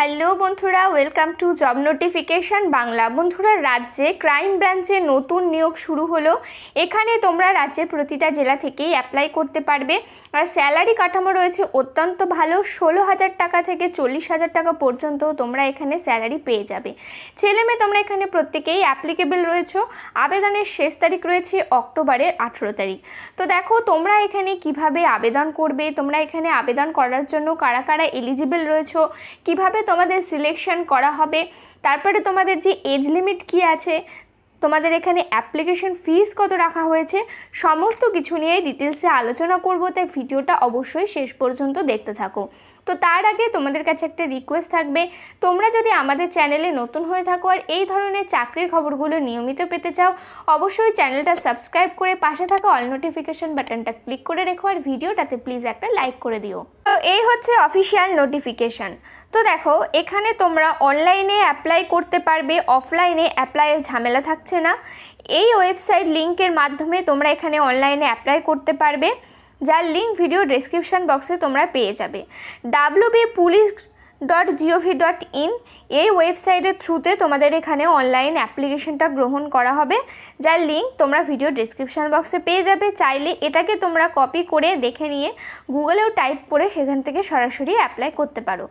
Hello বন্ধুরা, welcome to job notification Bangla. বন্ধুরা, রাজ্যে ক্রাইম ব্রাঞ্চে নতুন নিয়োগ শুরু হলো। এখানে তোমরা রাজ্যের প্রতিটা জেলা থেকেই অ্যাপ্লাই করতে পারবে। আর স্যালারি কাঠামো রয়েছে অত্যন্ত ভালো। ষোলো হাজার টাকা থেকে চল্লিশ হাজার টাকা পর্যন্ত তোমরা এখানে স্যালারি পেয়ে যাবে। ছেলে মেয়ে, তোমরা এখানে প্রত্যেকেই অ্যাপ্লিকেবল রয়েছে। আবেদনের শেষ তারিখ রয়েছে অক্টোবরের আঠেরো তারিখ। তো দেখো, তোমরা এখানে কীভাবে আবেদন করবে? তোমরা এখানে আবেদন করার জন্য কারা কারা এলিজিবল রয়েছো? কীভাবে তোমাদের সিলেকশন করা হবে। তারপরে তোমাদের যে এজ লিমিট কি আছে, তোমাদের এখানে অ্যাপ্লিকেশন ফিস কত রাখা হয়েছে, সমস্ত কিছু নিয়ে ডিটেলসে আলোচনা করব। তাই ভিডিওটা অবশ্যই শেষ পর্যন্ত দেখতে থাকো। তো তার আগে তোমাদের কাছে একটা রিকোয়েস্ট থাকবে, তোমরা যদি আমাদের চ্যানেলে নতুন হয়ে থাকো আর এই ধরনের চাকরির খবরগুলো নিয়মিত পেতে চাও, অবশ্যই চ্যানেলটা সাবস্ক্রাইব করে পাশে থাকা অল নোটিফিকেশন বাটনটা ক্লিক করে রেখো আর ভিডিওটাতে প্লিজ একটা লাইক করে দিও। তো এই হচ্ছে অফিসিয়াল নোটিফিকেশন তো দেখো, এখানে তোমরা অনলাইনে অ্যাপ্লাই করতে পারবে অফলাইনে অ্যাপ্লাইয়ের ঝামেলা থাকছে না। এই ওয়েবসাইট লিঙ্কের মাধ্যমে তোমরা এখানে অনলাইনে অ্যাপ্লাই করতে পারবে, যার লিঙ্ক ভিডিও ডেসক্রিপশন বক্সে তোমরা পেয়ে যাবে। WB police dot gov dot in এই ওয়েবসাইটের থ্রুতে তোমাদের এখানে অনলাইন অ্যাপ্লিকেশনটা গ্রহণ করা হবে, যার লিঙ্ক তোমরা ভিডিও ডিসক্রিপশন বক্সে পেয়ে যাবে। চাইলে এটাকে তোমরা কপি করে দেখে নিয়ে গুগলেও টাইপ করে সেখান থেকে সরাসরি অ্যাপ্লাই করতে পারো।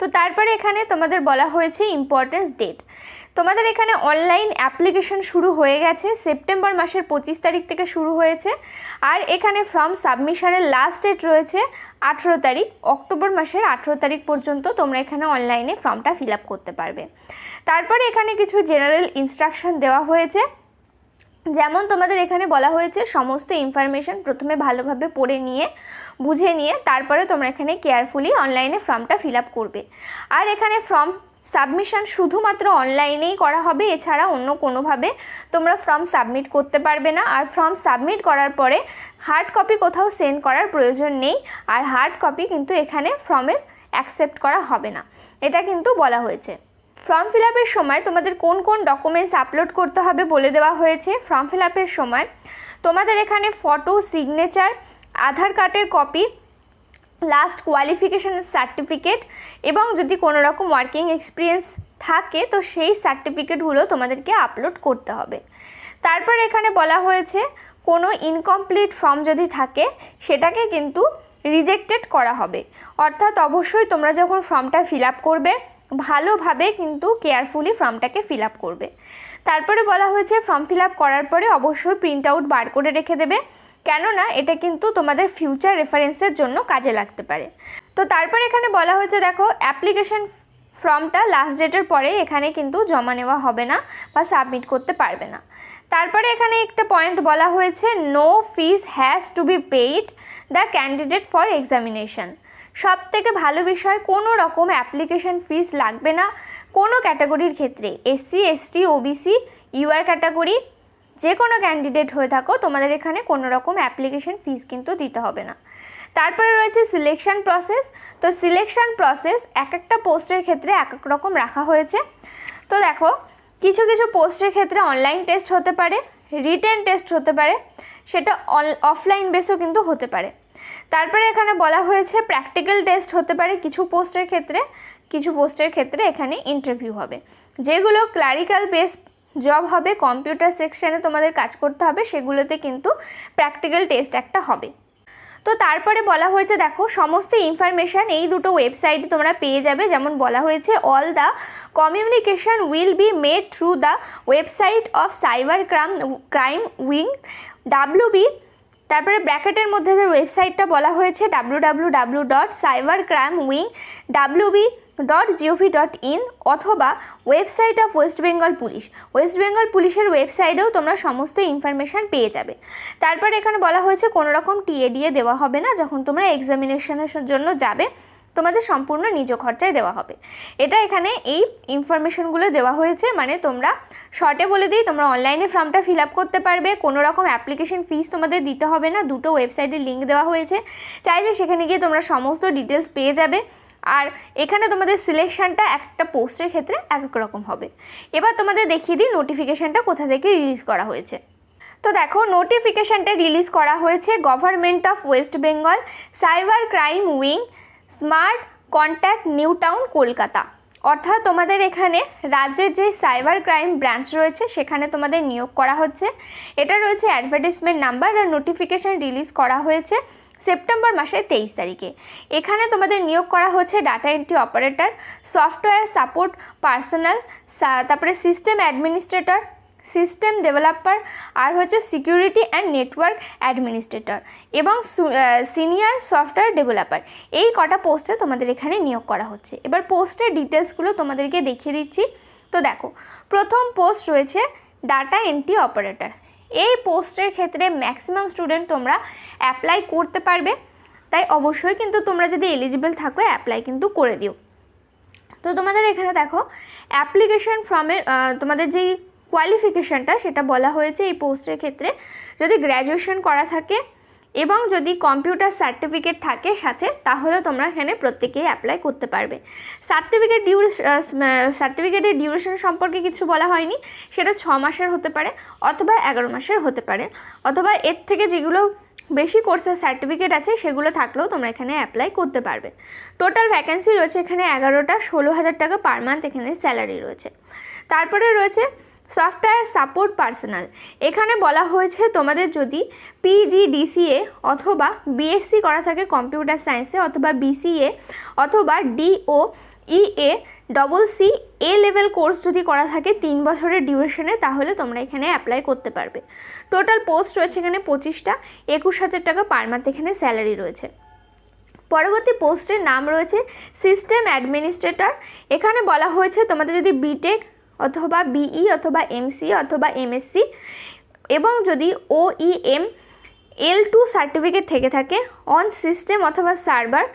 তো তারপরে এখানে তোমাদের বলা হয়েছে ইম্পর্টেন্স ডেট তোমাদের এখানে অনলাইন অ্যাপ্লিকেশন শুরু হয়ে গেছে, সেপ্টেম্বর মাসের পঁচিশ তারিখ থেকে শুরু হয়েছে। আর এখানে ফর্ম সাবমিশনের লাস্ট ডেট রয়েছে, আঠেরো তারিখ, অক্টোবর মাসের আঠেরো তারিখ পর্যন্ত তোমরা এখানে অনলাইনে ফর্মটা ফিল আপ করতে পারবে। তারপরে এখানে কিছু জেনারেল ইনস্ট্রাকশন দেওয়া হয়েছে। যেমন তোমাদের এখানে বলা হয়েছে, সমস্ত ইনফরমেশন প্রথমে ভালোভাবে পড়ে নিয়ে, বুঝে নিয়ে, তারপরে তোমরা এখানে কেয়ারফুলি অনলাইনে ফর্মটা ফিল আপ করবে। আর এখানে ফর্ম সাবমিশন শুধুমাত্র অনলাইনেই করা হবে, এছাড়া অন্য কোনোভাবে তোমরা ফর্ম সাবমিট করতে পারবে না। আর ফর্ম সাবমিট করার পরে হার্ড কপি কোথাও সেন্ড করার প্রয়োজন নেই, আর হার্ড কপি কিন্তু এখানে ফর্মের অ্যাকসেপ্ট করা হবে না। এটা কিন্তু বলা হয়েছে। ফর্ম ফিল আপের সময় তোমাদের কোন কোন ডকুমেন্টস আপলোড করতে হবে বলে দেওয়া হয়েছে। ফর্ম ফিল আপের সময় তোমাদের এখানে ফটো সিগনেচার আধার কার্ডের কপি লাস্ট কোয়ালিফিকেশান সার্টিফিকেট এবং যদি কোনো রকম ওয়ার্কিং এক্সপিরিয়েন্স থাকে তো সেই সার্টিফিকেটগুলো তোমাদেরকে আপলোড করতে হবে। তারপর এখানে বলা হয়েছে কোনো ইনকমপ্লিট ফর্ম যদি থাকে সেটাকে কিন্তু রিজেক্টেড করা হবে। অর্থাৎ অবশ্যই তোমরা যখন ফর্মটা ফিল আপ করবে ভালোভাবে কিন্তু কেয়ারফুলি ফর্মটাকে ফিল আপ করবে। তারপরে বলা হয়েছে ফর্ম ফিল আপ করার পরে অবশ্যই প্রিন্ট আউট বার করে রেখে দেবে। কেননা এটা কিন্তু তোমাদের ফিউচার রেফারেন্সের জন্য কাজে লাগতে পারে। তো তারপর এখানে বলা হয়েছে, দেখো অ্যাপ্লিকেশন ফর্মটা লাস্ট ডেটের পরে এখানে কিন্তু জমা নেওয়া হবে না বা সাবমিট করতে পারবে না। তারপরে এখানে একটা পয়েন্ট বলা হয়েছে no fees has to be paid the candidate for examination সব থেকে ভালো বিষয়, কোনো রকম অ্যাপ্লিকেশন ফিস লাগবে না। কোনো ক্যাটাগরির ক্ষেত্রে SC ST OBC UR category যে কোনো ক্যান্ডিডেট হয়ে থাকো, তোমাদের এখানে কোনো রকম অ্যাপ্লিকেশন ফিস কিন্তু দিতে হবে না। তারপরে রয়েছে সিলেকশন প্রসেস তো সিলেকশন প্রসেস এক একটা পোস্টের ক্ষেত্রে এক এক রকম রাখা হয়েছে। তো দেখো, কিছু কিছু পোস্টের ক্ষেত্রে অনলাইন টেস্ট হতে পারে রিটেন টেস্ট হতে পারে, সেটা অফলাইন বেসও কিন্তু হতে পারে। তারপরে এখানে বলা হয়েছে প্র্যাকটিক্যাল টেস্ট হতে পারে কিছু পোস্টের ক্ষেত্রে, কিছু পোস্টের ক্ষেত্রে এখানে ইন্টারভিউ হবে। যেগুলো ক্লারিক্যাল বেস জব হবে কম্পিউটার সেকশানে তোমাদের কাজ করতে হবে, সেগুলোতে কিন্তু প্র্যাকটিক্যাল টেস্ট একটা হবে। তো তারপরে বলা হয়েছে, দেখো, সমস্ত ইনফরমেশান এই দুটো ওয়েবসাইটে তোমরা পেয়ে যাবে। যেমন বলা হয়েছে all the communication will be made through the website of cyber crime crime wing W B তারপরে ব্র্যাকেটের মধ্যে যে ওয়েবসাইটটা বলা হয়েছে W W W dot cyber crime wing WB dot gov dot in অথবা website of West Bengal police West Bengal পুলিশের ওয়েবসাইটেও তোমরা সমস্ত ইনফরমেশান পেয়ে যাবে। তারপর এখানে বলা হয়েছে, কোনো রকম টিএডিএ দেওয়া হবে না, যখন তোমরা এক্সামিনেশনের জন্য যাবে। তোমাদের সম্পূর্ণ নিজ খরচায় দেওয়া হবে। এটা এখানে এই ইনফরমেশনগুলো দেওয়া হয়েছে মানে তোমরা শর্টে বলে দিই, তোমরা অনলাইনে ফর্মটা ফিল আপ করতে পারবে। কোনো রকম অ্যাপ্লিকেশন ফিস তোমাদের দিতে হবে না, দুটো ওয়েবসাইটের লিঙ্ক দেওয়া হয়েছে। চাইলে সেখানে গিয়ে তোমরা সমস্ত ডিটেলস পেয়ে যাবে। আর এখানে তোমাদের সিলেকশনটা একটা পোস্টের ক্ষেত্রে এক এক রকম হবে। এবার তোমাদের দেখিয়ে দিই নোটিফিকেশানটা কোথা থেকে রিলিজ করা হয়েছে। তো দেখো নোটিফিকেশানটা রিলিজ করা হয়েছে government of West Bengal cyber crime wing smart contact New Town Kolkata. অর্থাৎ তোমাদের এখানে রাজ্যের যে সাইবার ক্রাইম ব্রাঞ্চ রয়েছে, সেখানে তোমাদের নিয়োগ করা হচ্ছে। এটা রয়েছে অ্যাডভার্টিসমেন্ট নাম্বার আর নোটিফিকেশান রিলিজ করা হয়েছে সেপ্টেম্বর মাসের তেইশ তারিখে। এখানে তোমাদের নিয়োগ করা হচ্ছে data entry operator software support personal তারপরে সিস্টেম অ্যাডমিনিস্ট্রেটর সিস্টেম ডেভেলপার আর হচ্ছে সিকিউরিটি অ্যান্ড নেটওয়ার্ক অ্যাডমিনিস্ট্রেটর এবং সিনিয়র সফটওয়্যার ডেভেলপার। এই কটা পোস্টে তোমাদের এখানে নিয়োগ করা হচ্ছে। এবার পোস্টের ডিটেলসগুলো তোমাদেরকে দেখিয়ে দিচ্ছি। তো দেখো, প্রথম পোস্ট রয়েছে ডাটা এন্ট্রি অপারেটর। এই পোস্টের ক্ষেত্রে ম্যাক্সিমাম স্টুডেন্ট তোমরা অ্যাপ্লাই করতে পারবে। তাই অবশ্যই কিন্তু তোমরা যদি এলিজিবল থাকো, অ্যাপ্লাই কিন্তু করে দিও। তো তোমাদের এখানে দেখো, অ্যাপ্লিকেশন ফর্মের তোমাদের যেই কোয়ালিফিকেশানটা সেটা বলা হয়েছে এই পোস্টের ক্ষেত্রে। যদি গ্র্যাজুয়েশন করা থাকে এবং যদি কম্পিউটার সার্টিফিকেট থাকে সাথে, তাহলে তোমরা এখানে প্রত্যেকেই অ্যাপ্লাই করতে পারবে। সার্টিফিকেট ডিউরে সার্টিফিকেটের ডিউরেশন সম্পর্কে কিছু বলা হয়নি। সেটা ছ মাসের হতে পারে অথবা এগারো মাসের হতে পারে। অথবা এর থেকে যেগুলো বেশি কোর্সের সার্টিফিকেট আছে, সেগুলো থাকলেও তোমরা এখানে অ্যাপ্লাই করতে পারবে। টোটাল ভ্যাকেন্সি রয়েছে এখানে এগারোটা, ষোলো হাজার টাকা পার মান্থ এখানে স্যালারি রয়েছে। তারপরে রয়েছে সফটওয়্যার সাপোর্ট পার্সোনাল। এখানে বলা হয়েছে তোমাদের যদি পিজিডিসিএ অথবা বিএসসি করা থাকে কম্পিউটার সায়েন্সে অথবা বিসিএ অথবা D O E A double C A level course যদি করা থাকে তিন বছরের ডিউরেশনে, তাহলে তোমরা এখানে অ্যাপ্লাই করতে পারবে। টোটাল পোস্ট রয়েছে এখানে পঁচিশটা, একুশ হাজার টাকা পার মান্থ এখানে স্যালারি রয়েছে। পরবর্তী পোস্টের নাম রয়েছে সিস্টেম অ্যাডমিনিস্ট্রেটর। এখানে বলা হয়েছে তোমাদের যদি বিটেক অথবা বিই অথবা এমসি অথবা এমএসসি এবং যদি O E M L two certificate থেকে থাকে অন সিস্টেম অথবা সার্ভার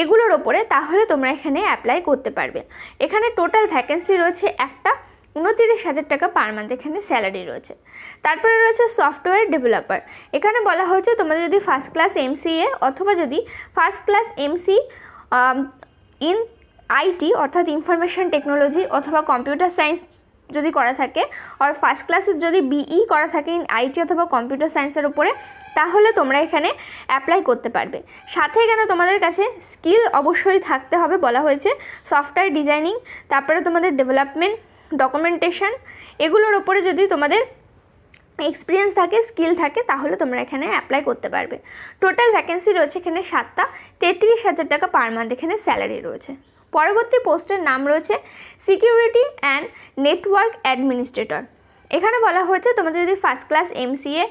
এগুলোর ওপরে, তাহলে তোমরা এখানে অ্যাপ্লাই করতে পারবে। এখানে টোটাল ভ্যাকেন্সি রয়েছে একটা, উনতিরিশ হাজার টাকা পার মান্থ এখানে স্যালারি রয়েছে। তারপরে রয়েছে সফটওয়্যার ডেভেলপার। এখানে বলা হয়েছে তোমাদের যদি ফার্স্ট ক্লাস এমসিএ অথবা যদি first class MC in IT অর্থাৎ ইনফরমেশন টেকনোলজি অথবা কম্পিউটার সায়েন্স যদি করা থাকে আর ফার্স্ট ক্লাসের যদি বিই করা থাকে আইটি অথবা কম্পিউটার সায়েন্সের উপরে, তাহলে তোমরা এখানে অ্যাপ্লাই করতে পারবে। সাথে এখানে তোমাদের কাছে স্কিল অবশ্যই থাকতে হবে বলা হয়েছে সফটওয়্যার ডিজাইনিং তারপরে তোমাদের ডেভেলপমেন্ট ডকুমেন্টেশন এগুলোর ওপরে যদি তোমাদের এক্সপিরিয়েন্স থাকে স্কিল থাকে, তাহলে তোমরা এখানে অ্যাপ্লাই করতে পারবে। টোটাল ভ্যাকেন্সি রয়েছে এখানে সাতটা, তেত্রিশ হাজার টাকা পার মান্থ এখানে স্যালারি রয়েছে। পরবর্তী পোস্টের নাম রয়েছে সিকিউরিটি অ্যান্ড নেটওয়ার্ক অ্যাডমিনিস্ট্রেটর এখানে বলা হয়েছে তোমাদের যদি ফার্স্ট ক্লাস এমসিএ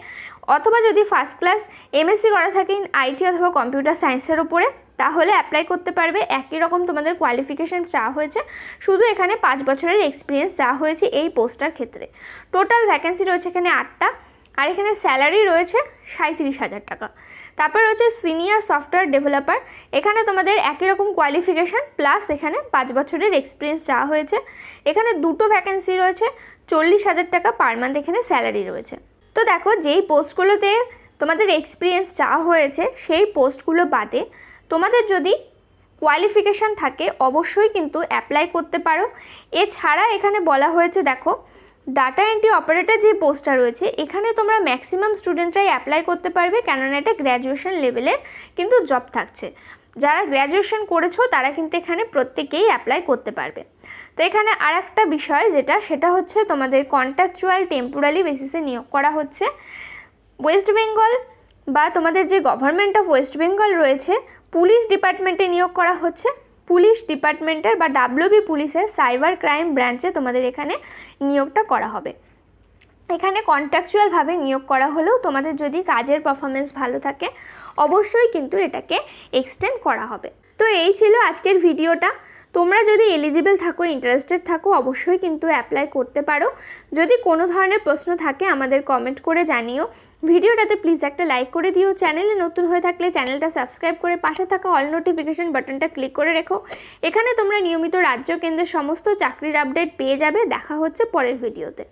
অথবা যদি ফার্স্ট ক্লাস এমএসসি করা থাকে আইটি অথবা কম্পিউটার সায়েন্সের উপরে, তাহলে অ্যাপ্লাই করতে পারবে। একই রকম তোমাদের কোয়ালিফিকেশান চাওয়া হয়েছে। শুধু এখানে পাঁচ বছরের এক্সপিরিয়েন্স চাওয়া হয়েছে এই পোস্টার ক্ষেত্রে। টোটাল ভ্যাকেন্সি রয়েছে এখানে আটটা। আর এখানে স্যালারি রয়েছে সাঁত্রিশ হাজার টাকা। তারপর রয়েছে সিনিয়র সফটওয়্যার ডেভেলপার এখানে তোমাদের একই রকম কোয়ালিফিকেশান প্লাস এখানে পাঁচ বছরের এক্সপিরিয়েন্স চাওয়া হয়েছে। এখানে দুটো ভ্যাকেন্সি রয়েছে, চল্লিশ হাজার টাকা পার মান্থ এখানে স্যালারি রয়েছে। তো দেখো, যেই পোস্টগুলোতে তোমাদের এক্সপিরিয়েন্স চাওয়া হয়েছে, সেই পোস্টগুলো বাদে তোমাদের যদি কোয়ালিফিকেশান থাকে, অবশ্যই কিন্তু অ্যাপ্লাই করতে পারো। এছাড়া এখানে বলা হয়েছে, দেখো ডাটা এন্ট্রি অপারেটর যে পোস্টটা রয়েছে, এখানে তোমরা ম্যাক্সিমাম স্টুডেন্টরাই অ্যাপ্লাই করতে পারবে, কেননা এটা গ্র্যাজুয়েশন লেভেলের কিন্তু জব থাকছে। যারা গ্র্যাজুয়েশন করেছ, তারা কিন্তু এখানে প্রত্যেকেই অ্যাপ্লাই করতে পারবে। তো এখানে আর একটা বিষয় যেটা, সেটা হচ্ছে তোমাদের কন্ট্রাকচুয়াল টেম্পোরারি বেসিসে নিয়োগ করা হচ্ছে। ওয়েস্ট বেঙ্গল বা তোমাদের যে গভর্নমেন্ট অফ ওয়েস্ট বেঙ্গল রয়েছে পুলিশ ডিপার্টমেন্টে নিয়োগ করা হচ্ছে। পুলিশ ডিপার্টমেন্টের বা ডাব্লিউবি পুলিশের সাইবার ক্রাইম ব্রাঞ্চে তোমাদের এখানে নিয়োগটা করা হবে। এখানে কন্ট্রাকচুয়ালভাবে নিয়োগ করা হলেও তোমাদের যদি কাজের পারফরমেন্স ভালো থাকে, অবশ্যই কিন্তু এটাকে এক্সটেন্ড করা হবে। তো এই ছিল আজকের ভিডিওটা। তোমরা যদি এলিজিবল থাকো ইন্টারেস্টেড থাকো, অবশ্যই কিন্তু অ্যাপ্লাই করতে পারো। যদি কোনো ধরনের প্রশ্ন থাকে, আমাদের কমেন্ট করে জানিও। ভিডিওটাতে প্লিজ একটা লাইক করে দিও। চ্যানেলে নতুন হয়ে থাকলে চ্যানেলটা সাবস্ক্রাইব করে পাশে থাকা অল নোটিফিকেশান বাটনটা ক্লিক করে রেখো। এখানে তোমরা নিয়মিত রাজ্য কেন্দ্রের সমস্ত চাকরির আপডেট পেয়ে যাবে। দেখা হচ্ছে পরের ভিডিওতে